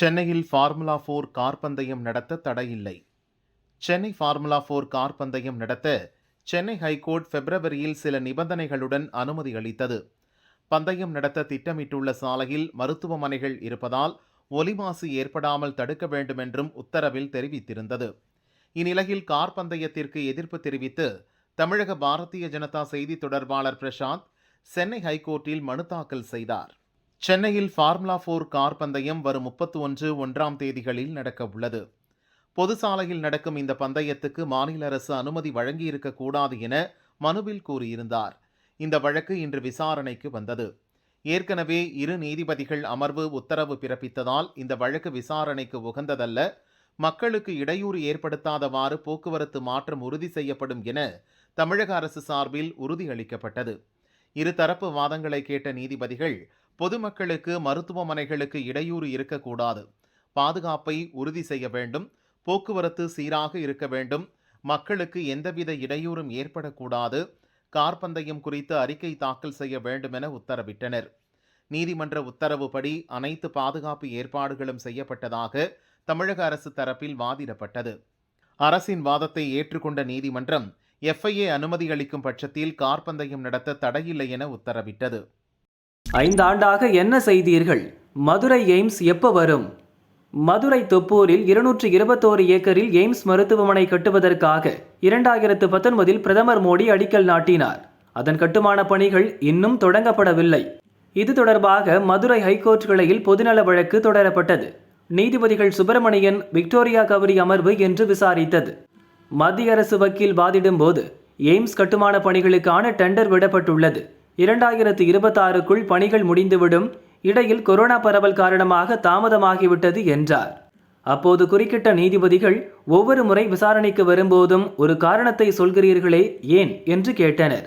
சென்னையில் formula four car பந்தயம் நடத்த தடையில்லை. சென்னை ஃபார்முலா ஃபோர் கார் பந்தயம் நடத்த சென்னை ஹைகோர்ட் பிப்ரவரியில் சில நிபந்தனைகளுடன் அனுமதி அளித்தது. பந்தயம் நடத்த திட்டமிட்டுள்ள சாலையில் மருத்துவமனைகள் இருப்பதால் ஒலி மாசு ஏற்படாமல் தடுக்க வேண்டுமென்றும் உத்தரவில் தெரிவித்திருந்தது. இந்நிலையில் கார் பந்தயத்திற்கு எதிர்ப்பு தெரிவித்து தமிழக பாரதிய ஜனதா செய்தி தொடர்பாளர் பிரசாந்த் சென்னை ஹைகோர்ட்டில் மனு தாக்கல் செய்தார். சென்னையில் ஃபார்முலா ஃபோர் கார் பந்தயம் வரும் முப்பத்தி ஒன்று ஒன்றாம் தேதிகளில் நடக்க உள்ளது. பொது சாலையில் நடக்கும் இந்த பந்தயத்துக்கு மாநில அரசு அனுமதி வழங்கியிருக்கக்கூடாது என மனுவில் கூறியிருந்தார். இந்த வழக்கு இன்று விசாரணைக்கு வந்தது. ஏற்கனவே இரு நீதிபதிகள் அமர்வு உத்தரவு பிறப்பித்ததால் இந்த வழக்கு விசாரணைக்கு உகந்ததல்ல. மக்களுக்கு இடையூறு ஏற்படுத்தாதவாறு போக்குவரத்து மாற்றம் உறுதி செய்யப்படும் என தமிழக அரசு சார்பில் உறுதியளிக்கப்பட்டது. இருதரப்பு வாதங்களை கேட்ட நீதிபதிகள் பொதுமக்களுக்கு மருத்துவமனைகளுக்கு இடையூறு இருக்கக்கூடாது. பாதுகாப்பை உறுதி செய்ய வேண்டும். போக்குவரத்து சீராக இருக்க வேண்டும். மக்களுக்கு எந்தவித இடையூறும் ஏற்படக்கூடாது. கார் பந்தயம் குறித்து அறிக்கை தாக்கல் செய்ய வேண்டுமென உத்தரவிட்டனர். நீதிமன்ற உத்தரவுப்படி அனைத்து பாதுகாப்பு ஏற்பாடுகளும் செய்யப்பட்டதாக தமிழக அரசு தரப்பில் வாதிடப்பட்டது. அரசின் வாதத்தை ஏற்றுக்கொண்ட நீதிமன்றம் எஃப்ஐஏ அனுமதி அளிக்கும் பட்சத்தில் கார் பந்தயம் நடத்த தடையில்லை என உத்தரவிட்டது. ஐந்தாண்டாக என்ன செய்தீர்கள்? மதுரை எய்ம்ஸ் எப்போ வரும்? மதுரை தொப்பூரில் இருநூற்று இருபத்தோரு ஏக்கரில் எய்ம்ஸ் மருத்துவமனை கட்டுவதற்காக இரண்டாயிரத்து பத்தொன்பதில் பிரதமர் மோடி அடிக்கல் நாட்டினார். அதன் கட்டுமான பணிகள் இன்னும் தொடங்கப்படவில்லை. இது தொடர்பாக மதுரை ஹைகோர்ட் கிளையில் பொதுநல வழக்கு தொடரப்பட்டது. நீதிபதிகள் சுப்பிரமணியன் விக்டோரியா கவரி அமர்வு என்று விசாரித்தது. மத்திய அரசு வக்கீல் வாதிடும் போது எய்ம்ஸ் கட்டுமான பணிகளுக்கான டெண்டர் விடப்பட்டுள்ளது. இரண்டாயிரத்து இருபத்தாறுக்குள் பணிகள் முடிந்துவிடும். இடையில் கொரோனா பரவல் காரணமாக தாமதமாகிவிட்டது என்றார். அப்போது குறுக்கிட்ட நீதிபதிகள் ஒவ்வொரு முறை விசாரணைக்கு வரும்போதும் ஒரு காரணத்தை சொல்கிறீர்களே ஏன் என்று கேட்டனர்.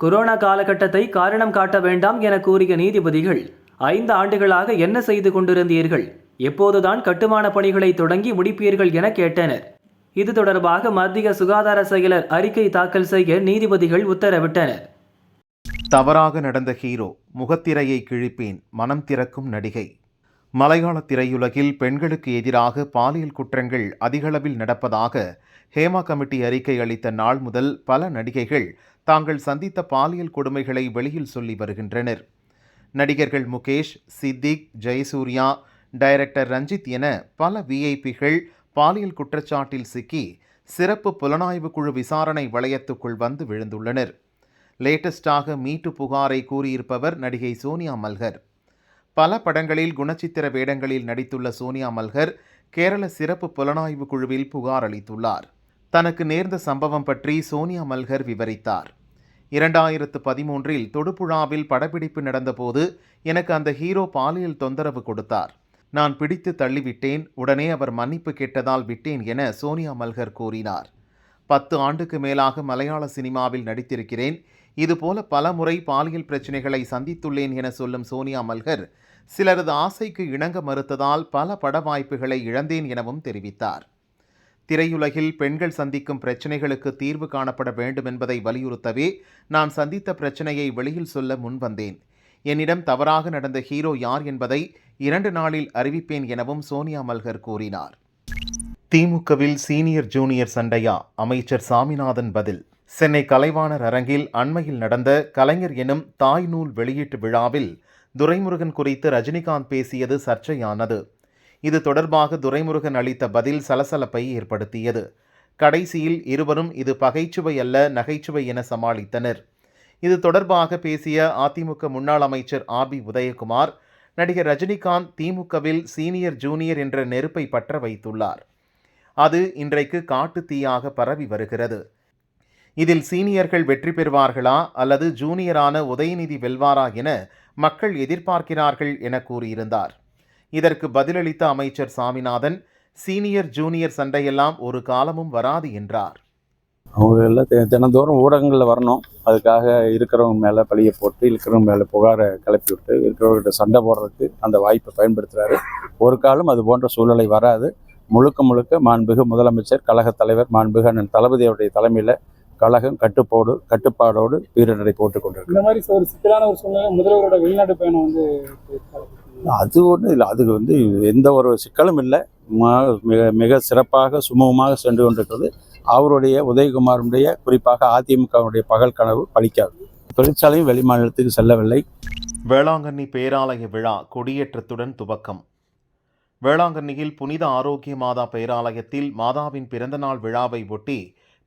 கொரோனா காலகட்டத்தை காரணம் காட்ட வேண்டாம் என கூறிய நீதிபதிகள் ஐந்து ஆண்டுகளாக என்ன செய்து கொண்டிருந்தீர்கள்? எப்போதுதான் கட்டுமான பணிகளை தொடங்கி முடிப்பீர்கள் என கேட்டனர். இது தொடர்பாக மத்திய சுகாதார செயலர் அறிக்கை தாக்கல் செய்ய நீதிபதிகள் உத்தரவிட்டனர். தவறாக நடந்த ஹீரோ முகத்திரையை கிழிப்பேன் மனம் திறக்கும் நடிகை. மலையாள திரையுலகில் பெண்களுக்கு எதிராக பாலியல் குற்றங்கள் அதிகளவில் நடப்பதாக ஹேமா கமிட்டி அறிக்கை அளித்த நாள் முதல் பல நடிகைகள் தாங்கள் சந்தித்த பாலியல் கொடுமைகளை வெளியில் சொல்லி வருகின்றனர். நடிகர்கள் முகேஷ் சித்திக் ஜெயசூர்யா டைரக்டர் ரஞ்சித் என பல விஐபிகள் பாலியல் குற்றச்சாட்டில் சிக்கி சிறப்பு புலனாய்வு குழு விசாரணை வளையத்துக்குள் வந்து விழுந்துள்ளனர். லேட்டஸ்டாக மீட்டு புகாரை கூறியிருப்பவர் நடிகை சோனியா மல்கர். பல படங்களில் குணச்சித்திர வேடங்களில் நடித்துள்ள சோனியா மல்கர் கேரள சிறப்பு புலனாய்வு குழுவில் புகார் அளித்துள்ளார். தனக்கு நேர்ந்த சம்பவம் பற்றி சோனியா மல்கர் விவரித்தார். இரண்டாயிரத்து பதிமூன்றில் தொடுபுழாவில் படப்பிடிப்பு நடந்தபோது எனக்கு அந்த ஹீரோ பாலியல் தொந்தரவு கொடுத்தார். நான் பிடித்து தள்ளிவிட்டேன் உடனே அவர் மன்னிப்பு கேட்டதால் விட்டேன் என சோனியா மல்கர் கூறினார். பத்து ஆண்டுக்கு மேலாக மலையாள சினிமாவில் நடித்திருக்கிறேன் இதுபோல பல முறை பாலியல் பிரச்சனைகளை சந்தித்துள்ளேன் என சொல்லும் சோனியா மல்கர் சிலரது ஆசைக்கு இணங்க மறுத்ததால் பல பட வாய்ப்புகளை இழந்தேன் எனவும் தெரிவித்தார். திரையுலகில் பெண்கள் சந்திக்கும் பிரச்சனைகளுக்கு தீர்வு காணப்பட வேண்டும் என்பதை வலியுறுத்தவே நான் சந்தித்த பிரச்சனையை வெளியில் சொல்ல முன்வந்தேன் என்னிடம் தவறாக நடந்த ஹீரோ யார் என்பதை இரண்டு நாளில் அறிவிப்பேன் எனவும் சோனியா மல்கர் கூறினார். திமுகவில் சீனியர் ஜூனியர் சண்டையா? அமைச்சர் சாமிநாதன் பதில். சென்னை கலைவாணர் அரங்கில் அண்மையில் நடந்த கலைஞர் எனும் தாய் நூல் வெளியீட்டு விழாவில் துரைமுருகன் குறித்து ரஜினிகாந்த் பேசியது சர்ச்சையானது. இது தொடர்பாக துரைமுருகன் அளித்த பதில் சலசலப்பை ஏற்படுத்தியது. கடைசியில் இருவரும் இது பகைச்சுவை அல்ல நகைச்சுவை என சமாளித்தனர். இது தொடர்பாக பேசிய அதிமுக முன்னாள் அமைச்சர் ஆர் பி உதயகுமார் நடிகர் ரஜினிகாந்த் திமுகவில் சீனியர் ஜூனியர் என்ற நெருப்பை பற்ற வைத்துள்ளார். அது இன்றைக்கு காட்டு தீயாக பரவி வருகிறது. இதில் சீனியர்கள் வெற்றி பெறுவார்களா அல்லது ஜூனியரான உதயநிதி வெல்வாரா என மக்கள் எதிர்பார்க்கிறார்கள் என கூறியிருந்தார். இதற்கு பதிலளித்த அமைச்சர் சாமிநாதன் சீனியர் ஜூனியர் சண்டையெல்லாம் ஒரு காலமும் வராது என்றார். அவங்க எல்லாம் தினந்தோறும் ஊடகங்களில் வரணும். அதுக்காக இருக்கிறவங்க மேலே பழியை போட்டு இருக்கிறவங்க மேலே புகாரை கிளப்பி விட்டு இருக்கிறவர்கிட்ட சண்டை போடுறதுக்கு அந்த வாய்ப்பை பயன்படுத்துகிறாரு ஒரு காலம் அது போன்ற சூழ்நிலை வராது. முழுக்க முழுக்க மாண்புகு முதலமைச்சர் கழகத் தலைவர் மாண்புகு அண்ணன் தளபதியுடைய தலைமையில் கழகம் கட்டுப்போடு கட்டுப்பாடோடு வீரநடை போட்டுக் கொண்டிருக்கு இந்த மாதிரி ஒரு சிக்கலான ஒரு சூழ்நிலை முதல்வரோட வெளிநாட்டு பயணம் வந்து அது ஒன்றும் இல்லை. அதுக்கு வந்து எந்த ஒரு சிக்கலும் இல்லை. மிக மிக சிறப்பாக சுமூகமாக சென்று கொண்டிருக்கிறது. அவருடைய உதயகுமாருடைய குறிப்பாக அதிமுகவுடைய பகல் கனவு பலிக்காது. தொழிற்சாலையும் வெளிமாநிலத்துக்கு செல்லவில்லை. வேளாங்கண்ணி பேராலய விழா கொடியேற்றத்துடன் துவக்கம். வேளாங்கண்ணியில் புனித ஆரோக்கிய மாதா பேராலயத்தில் மாதாவின் பிறந்தநாள் விழாவை ஒட்டி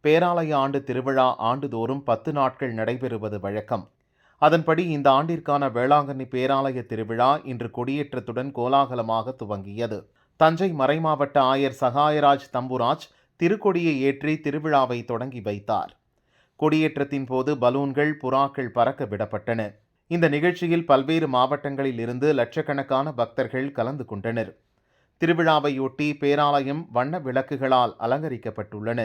பேராலய ஆண்டு திருவிழா ஆண்டுதோறும் பத்து நாட்கள் நடைபெறுவது வழக்கம். அதன்படி இந்த ஆண்டிற்கான வேளாங்கண்ணி பேராலய திருவிழா இன்று கொடியேற்றத்துடன் கோலாகலமாக துவங்கியது. தஞ்சை மறைமாவட்ட ஆயர் சகாயராஜ் தம்புராஜ் திருக்கொடியை ஏற்றி திருவிழாவை தொடங்கி வைத்தார். கொடியேற்றத்தின் போது பலூன்கள் புறாக்கள் பறக்க விடப்பட்டன. இந்த நிகழ்ச்சியில் பல்வேறு மாவட்டங்களில் இருந்து லட்சக்கணக்கான பக்தர்கள் கலந்து கொண்டனர். திருவிழாவையொட்டி பேராலயம் வண்ண விளக்குகளால் அலங்கரிக்கப்பட்டுள்ளன.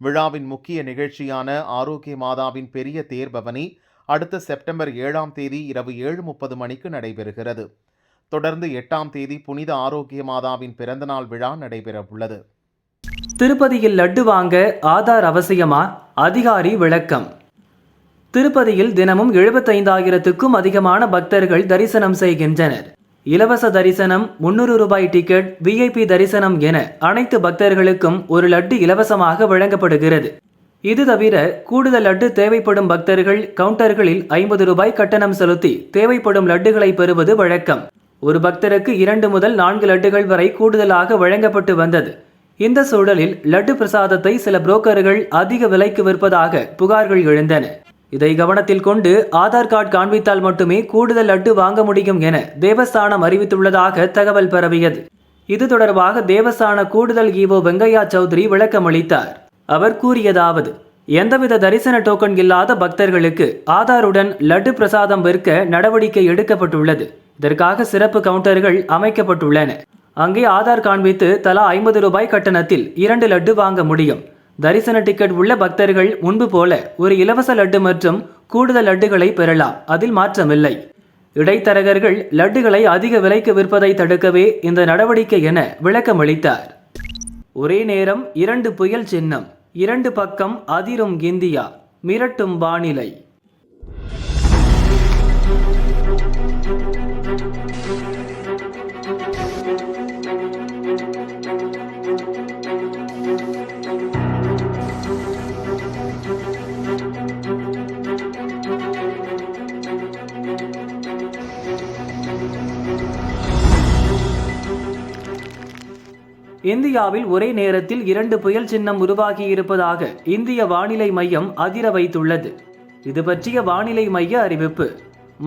விழாவின் முக்கிய நிகழ்ச்சியான ஆரோக்கிய மாதாவின் பெரிய தேர்பவனி அடுத்த செப்டம்பர் ஏழாம் தேதி இரவு ஏழு முப்பது மணிக்கு நடைபெறுகிறது. தொடர்ந்து எட்டாம் தேதி புனித ஆரோக்கிய மாதாவின் பிறந்தநாள் விழா நடைபெறவுள்ளது. திருப்பதியில் லட்டு வாங்க ஆதார் அவசியமா? அதிகாரி விளக்கம். திருப்பதியில் தினமும் எழுபத்தைந்தாயிரத்துக்கும் அதிகமான பக்தர்கள் தரிசனம் செய்கின்றனர். இலவச தரிசனம் முன்னூறு ரூபாய் டிக்கெட் விஐபி தரிசனம் என அனைத்து பக்தர்களுக்கும் ஒரு லட்டு இலவசமாக வழங்கப்படுகிறது. இது தவிர கூடுதல் லட்டு தேவைப்படும் பக்தர்கள் கவுண்டர்களில் ஐம்பது ரூபாய் கட்டணம் செலுத்தி தேவைப்படும் லட்டுகளை பெறுவது வழக்கம். ஒரு பக்தருக்கு இரண்டு முதல் நான்கு லட்டுகள் வரை கூடுதலாக வழங்கப்பட்டு வந்தது. இந்த சூழலில் லட்டு பிரசாதத்தை சில புரோக்கர்கள் அதிக விலைக்கு விற்பதாக புகார்கள் எழுந்தன. இதை கவனத்தில் கொண்டு ஆதார் கார்டு காண்பித்தால் மட்டுமே கூடுதல் லட்டு வாங்க முடியும் என தேவஸ்தானம் அறிவித்துள்ளதாக தகவல் பரவியது. இது தொடர்பாக தேவஸ்தான கூடுதல் ஈவோ வெங்கையா சௌத்ரி விளக்கமளித்தார் அவர் கூறியதாவது எந்தவித தரிசன டோக்கன் இல்லாத பக்தர்களுக்கு ஆதாருடன் லட்டு பிரசாதம் விற்க நடவடிக்கை எடுக்கப்பட்டுள்ளது. இதற்காக சிறப்பு கவுண்டர்கள் அமைக்கப்பட்டுள்ளன. அங்கே ஆதார் காண்பித்து தலா ஐம்பது ரூபாய் கட்டணத்தில் இரண்டு லட்டு வாங்க முடியும். தரிசன டிக்கெட் உள்ள பக்தர்கள் முன்பு போல ஒரு இலவச லட்டு மற்றும் கூடுதல் லட்டுகளை பெறலாம். அதில் மாற்றமில்லை. இடைத்தரகர்கள் லட்டுகளை அதிக விலைக்கு விற்பதை தடுக்கவே இந்த நடவடிக்கை என விளக்கமளித்தார். ஒரே நேரம் இரண்டு புயல் சின்னம் இரண்டு பக்கம் அதிரும் இந்தியா மிரட்டும் வானிலை. இந்தியாவில் ஒரே நேரத்தில் இரண்டு புயல் சின்னம் உருவாகி இருப்பதாக இந்திய வானிலை மையம் அதிர வைத்துள்ளது. இது பற்றிய வானிலை மைய அறிவிப்பு.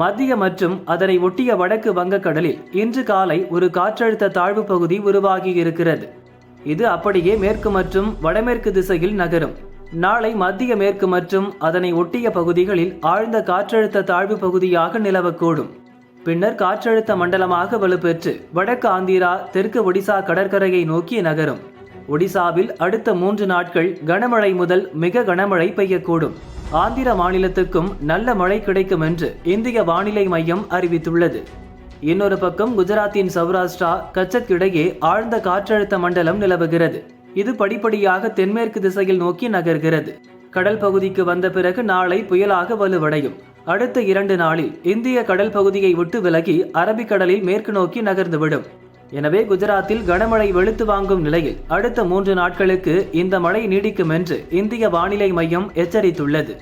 மத்திய மற்றும் அதனை ஒட்டிய வடக்கு வங்கக்கடலில் இன்று காலை ஒரு காற்றழுத்த தாழ்வு பகுதி உருவாகி இருக்கிறது இது அப்படியே மேற்கு மற்றும் வடமேற்கு திசையில் நகரும். நாளை மத்திய மேற்கு மற்றும் அதனை ஒட்டிய பகுதிகளில் ஆழ்ந்த காற்றழுத்த தாழ்வு பகுதியாக நிலவக்கூடும். பின்னர் காற்றழுத்த மண்டலமாக வலுப்பெற்று வடக்கு ஆந்திரா தெற்கு ஒடிசா கடற்கரையை நோக்கி நகரும். ஒடிசாவில் அடுத்த மூன்று நாட்கள் கனமழை முதல் மிக கனமழை பெய்யக்கூடும். ஆந்திர மாநிலத்துக்கும் நல்ல மழை கிடைக்கும் என்று இந்திய வானிலை மையம் அறிவித்துள்ளது. இன்னொரு பக்கம் குஜராத்தின் சௌராஷ்டிரா கச்சத் இடையே ஆழ்ந்த காற்றழுத்த மண்டலம் நிலவுகிறது. இது படிப்படியாக தென்மேற்கு திசையில் நோக்கி நகர்கிறது. கடல் பகுதிக்கு வந்த பிறகு நாளை புயலாக வலுவடையும். அடுத்த இரண்டு நாளில் இந்திய கடல் பகுதியை விட்டு விலகி அரபிக்கடலில் மேற்கு நோக்கி நகர்ந்துவிடும். எனவே குஜராத்தில் கனமழை வெளுத்து வாங்கும் நிலையில் அடுத்த மூன்று நாட்களுக்கு இந்த மழை நீடிக்கும் என்று இந்திய வானிலை மையம் எச்சரித்துள்ளது.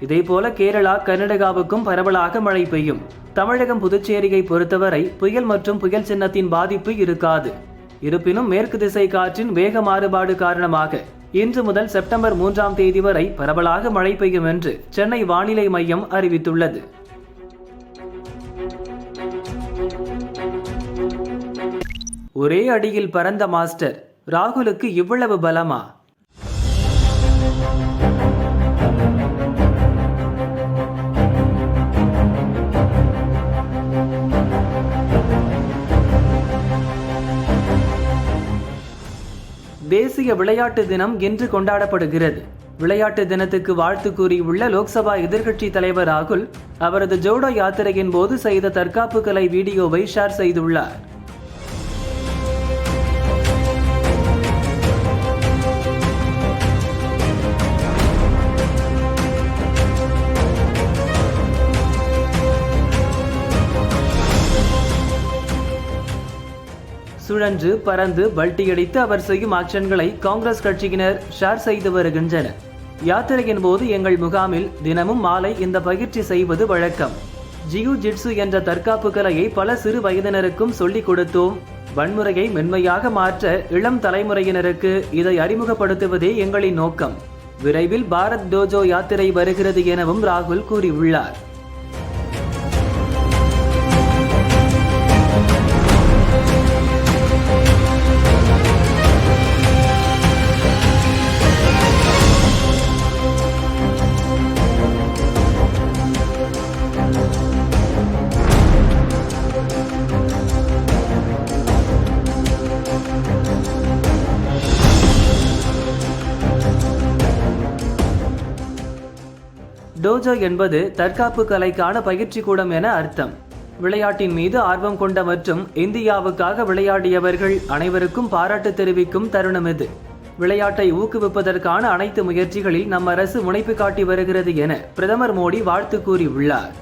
இதேபோல கேரளா கர்நாடகாவுக்கும் பரவலாக மழை பெய்யும். தமிழகம் புதுச்சேரியை பொறுத்தவரை புயல் மற்றும் புயல் சின்னத்தின் பாதிப்பு இருக்காது. இருப்பினும் மேற்கு திசை காற்றின் வேக மாறுபாடு காரணமாக இன்று முதல் செப்டம்பர் மூன்றாம் தேதி வரை பரவலாக மழை பெய்யும் என்று சென்னை வானிலை மையம் அறிவித்துள்ளது. ஒரே அடியில் பறந்த மாஸ்டர் ராகுலுக்கு இவ்வளவு பலமா? தேசிய விளையாட்டு தினம் இன்று கொண்டாடப்படுகிறது. விளையாட்டு தினத்துக்கு வாழ்த்து கூறியுள்ள லோக்சபா எதிர்க்கட்சி தலைவர் ராகுல் அவரது ஜோடோ யாத்திரையின் போது செய்த தற்காப்பு கலை வீடியோவை ஷேர் செய்துள்ளார். சுழன்று பறந்து பல்டியடித்து அவர் செய்யும் ஆக்ஷன்களை காங்கிரஸ் கட்சியினர் ஷேர் செய்து வருகின்றனர். யாத்திரையின் போது எங்கள் முகாமில் தினமும் மாலை இந்த பயிற்சி செய்வது வழக்கம். ஜியு ஜிட்சு என்ற தற்காப்பு கலையை பல சிறு வயதினருக்கும் சொல்லிக் கொடுத்தோம். வன்முறையை மென்மையாக மாற்ற இளம் தலைமுறையினருக்கு இதை அறிமுகப்படுத்துவதே எங்களின் நோக்கம். விரைவில் பாரத் டோஜோ யாத்திரை வருகிறது எனவும் ராகுல் கூறியுள்ளார். டோஜோ என்பது தற்காப்பு கலைக்கான பயிற்சி கூடம் என அர்த்தம். விளையாட்டின் மீது ஆர்வம் கொண்ட மற்றும் இந்தியாவுக்காக விளையாடியவர்கள் அனைவருக்கும் பாராட்டு தெரிவிக்கும் தருணம் இது. விளையாட்டை ஊக்குவிப்பதற்கான அனைத்து முயற்சிகளில் நம் அரசு முனைப்பு காட்டி வருகிறது என பிரதமர் மோடி வாழ்த்து கூறியுள்ளார்.